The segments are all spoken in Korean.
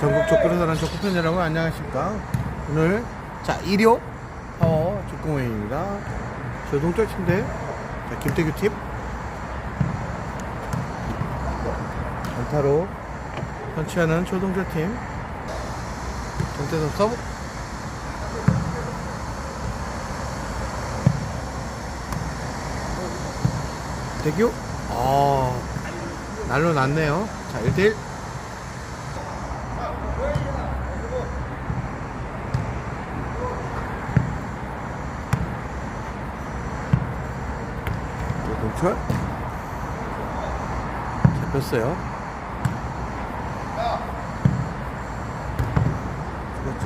전국 족구를 사는 족구팬 여러분 안녕하십니까? 오늘 자 1호 파워 족구모임입니다. 조동철 침대. 자 김태규 팀. 안타로 선취하는 조동철 팀. 정태선 서브 대규? 아 날로 났네요. 자 1대1 노동철 잡혔어요. 죽었죠?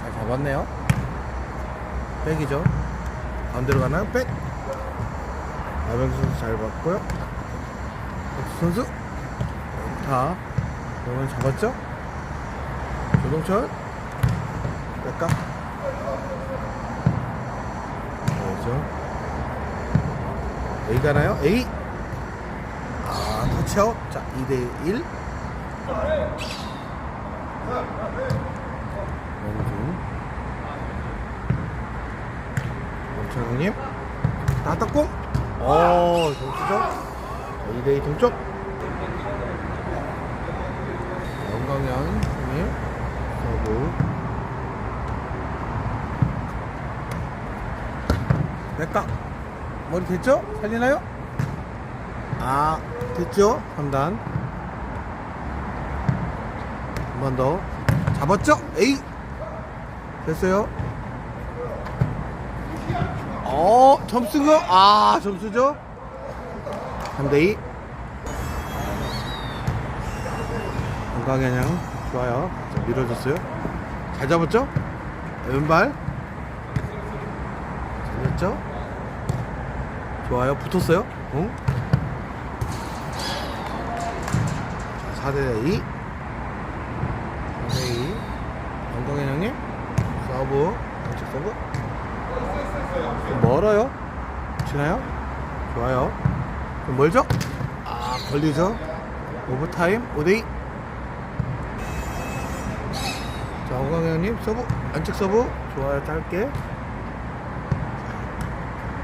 잘 잡았네요. 백이죠? 가운데로 가나요 백! 나병수 선수 잘 봤고요. 백수 선수! 다 이건 잡았죠? 조동철! 백가 그렇죠 A 가나요? A? 아 터치아웃 자 2대1 영준 원창님. 따따꼼 어 점수죠? 2대2 동점 영광현 형님. 서브. 백각 머리 됐죠? 살리나요? 아 됐죠? 3단 한 번 더 잡았죠? 에이 됐어요 어 점수가 아 점수죠? 3대2 건강현양 좋아요 자, 밀어줬어요 잘 잡았죠? 왼발 잘렸죠? 좋아요. 붙었어요. 응? 4대 2. 4대 2. 영광현 형님. 서브. 왼쪽 서브. 좀 멀어요. 치나요? 좋아요. 좀 멀죠? 아, 걸리죠? 오버타임. 5대2. 자, 영광현 형님. 서브. 안쪽 서브. 좋아요. 짧게.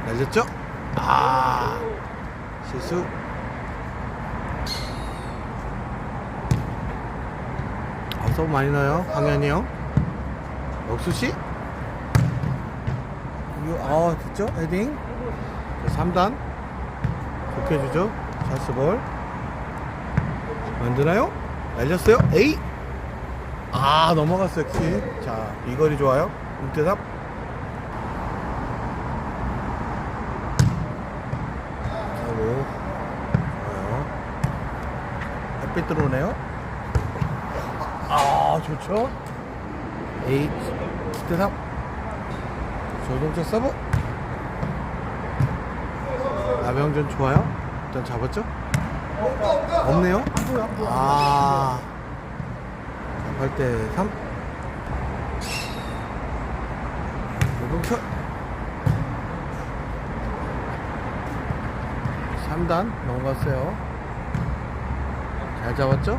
날렸죠? 아. 실수. 어, 아, 서브 많이 넣어요 황현이 형. 역수씨? 아 됐죠? 헤딩? 3단. 좋게 주죠? 찬스볼. 만드나요? 날렸어요? 에이! 아 넘어갔어요 키. 자 이거리 좋아요. 6대3 햇빛 들어오네요. 아 좋죠? 에이 10대3 조동철 서브. 나병준 좋아요. 일단 잡았죠? 없네요? 아. 8대 3 조동철. 3단 넘어갔어요. 잘 잡았죠?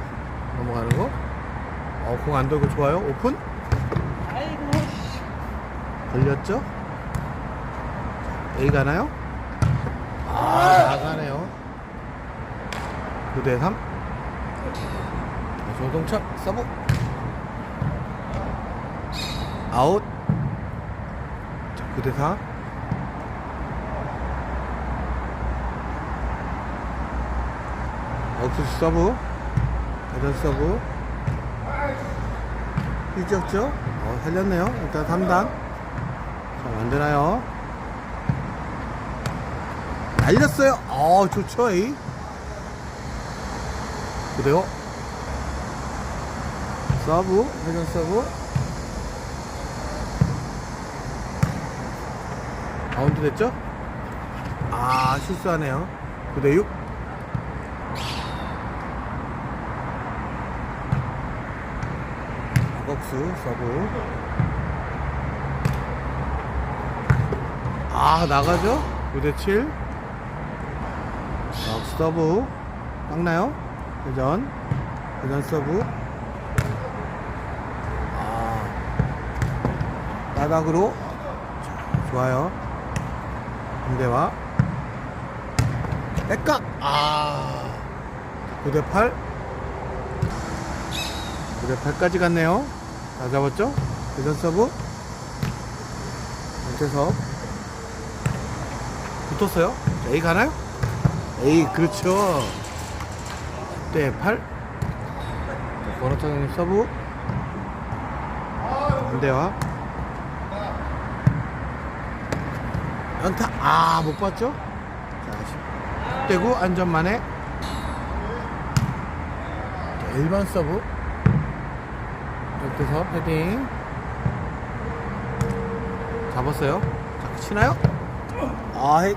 넘어가는 거. 어, 공 안 돌고 좋아요. 오픈. 아이고 걸렸죠? A 가나요? 아, 나가네요. 9대 3. 조동철 서브. 아웃. 자, 9대 4. 억수시 서브 대전 서브. 휘지었죠? 어, 살렸네요. 일단 3단. 자 만드나요? 날렸어요. 어 좋죠 이 그래요? 서브 회전 서브. 바운드 됐죠? 아 실수하네요. 9대6 박수 서브 아 나가죠 9대7 박수 서브 깎나요 회전 그다음 서브. 아. 바닥으로. 자, 좋아요. 반대와. 백각. 아. 9대 8. 9대 8까지 갔네요. 다 잡았죠? 그다음 서브. 연태섭. 붙었어요. 자, A 가나요? A 그렇죠. 10대 8. 자, 권호창님 서브. 반대와. 연타. 아, 못 봤죠? 자, 10대 9 안전만에. 자, 일반 서브. 해서 헤딩. 잡았어요. 자, 치나요? 아, 헤,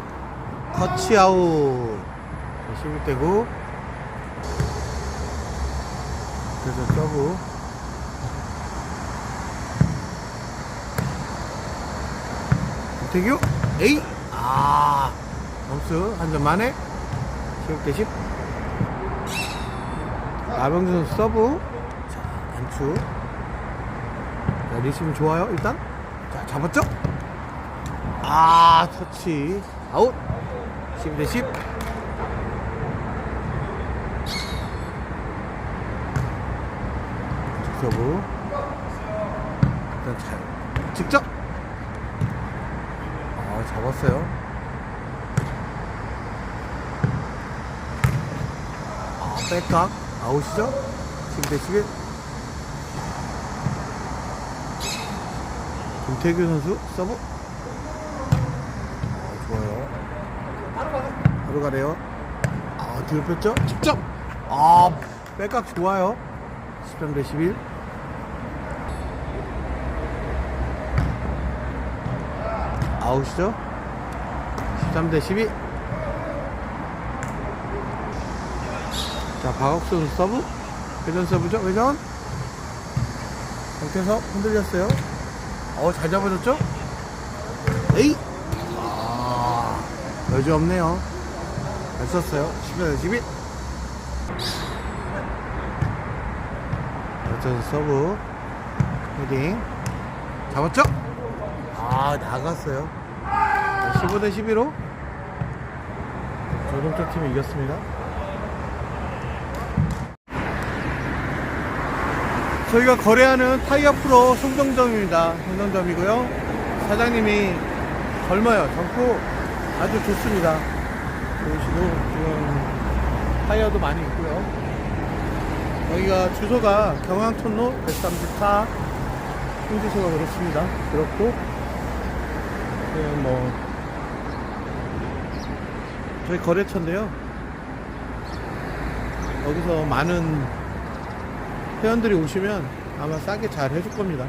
터치 아웃. 11대 9. 그래서 서브. 태규 에이 아 점수 한 점 만에 16대 10 나병준 서브 자자 리시브 좋아요 일단? 자 잡았죠? 아 터치. 아웃. 12대 10 서브 일단 잘. 직접? 아 잡았어요. 아 백각. 아웃이죠? 11대 11 김태규 선수 서브? 아, 좋아요. 바로 가래요. 아 뒤로 뺐죠? 직접! 아. 백각 좋아요. 13대 11 아웃이죠? 13 대 12 자, 선수 서브. 회전 서브죠? 회전. 상태에서 흔들렸어요. 어, 잘 잡아줬죠? 에이! 아, 여지 없네요. 잘 썼어요. 11대 12. 회전 서브. 헤딩. 잡았죠? 아, 나갔어요. 15대 11로 조동태 팀이 이겼습니다. 저희가 거래하는 타이어 프로 송정점입니다. 송정점이고요. 사장님이 젊어요. 젊고 아주 좋습니다. 보시고 지금 타이어도 많이 있고요. 여기가 주소가 경항촌로 134 홍지소가 그렇습니다. 그렇고 뭐 저희 거래처인데요. 여기서 많은 회원들이 오시면 아마 싸게 잘 해줄 겁니다.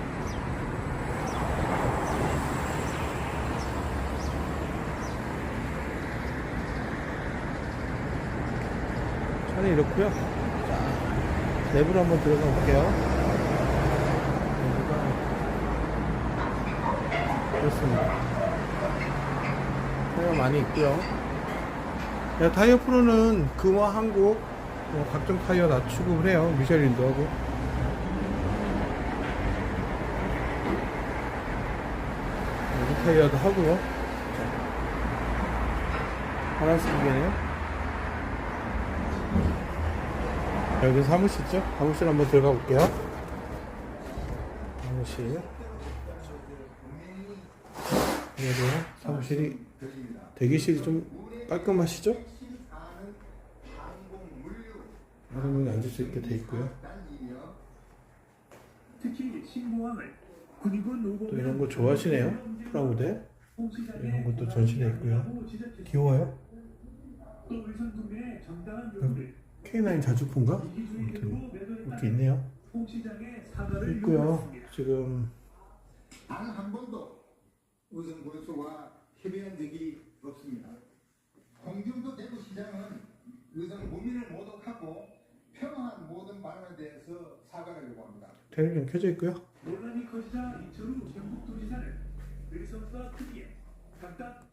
차는 이렇고요. 자, 내부로 한번 들어가 볼게요. 내부가 그렇습니다. 타이어 많이 있고요. 네, 타이어 프로는 금화 한국 뭐 각종 타이어 다 취급을 해요. 미쉐린도 하고. 여기 타이어도 하고요. 자, 파란색 기계네요. 여기 사무실 있죠? 사무실 한번 들어가 볼게요. 사무실. 여기요. 사무실이 대기실이 좀 깔끔하시죠? 여러 명이 앉을 수 있게 돼 있고요. 또 이런 거 좋아하시네요. 프라우드 이런 것도 전시돼 있고요. 귀여워요. 또 의선 구매의 정당한 요구를 K9 자주포인가? 아무튼 이렇게 있네요. 있고요. 지금 단한 번도 우선 군수와 협의한 적이 없습니다. 홍준도 대구 시장은 우선 국민을 모독하고 평화한 모든 발언에 대해서 사과를 요구합니다. 텔레비전 켜져 있고요. 논란이 커지자 이철우 경북도지사는 의선과 특위에 각각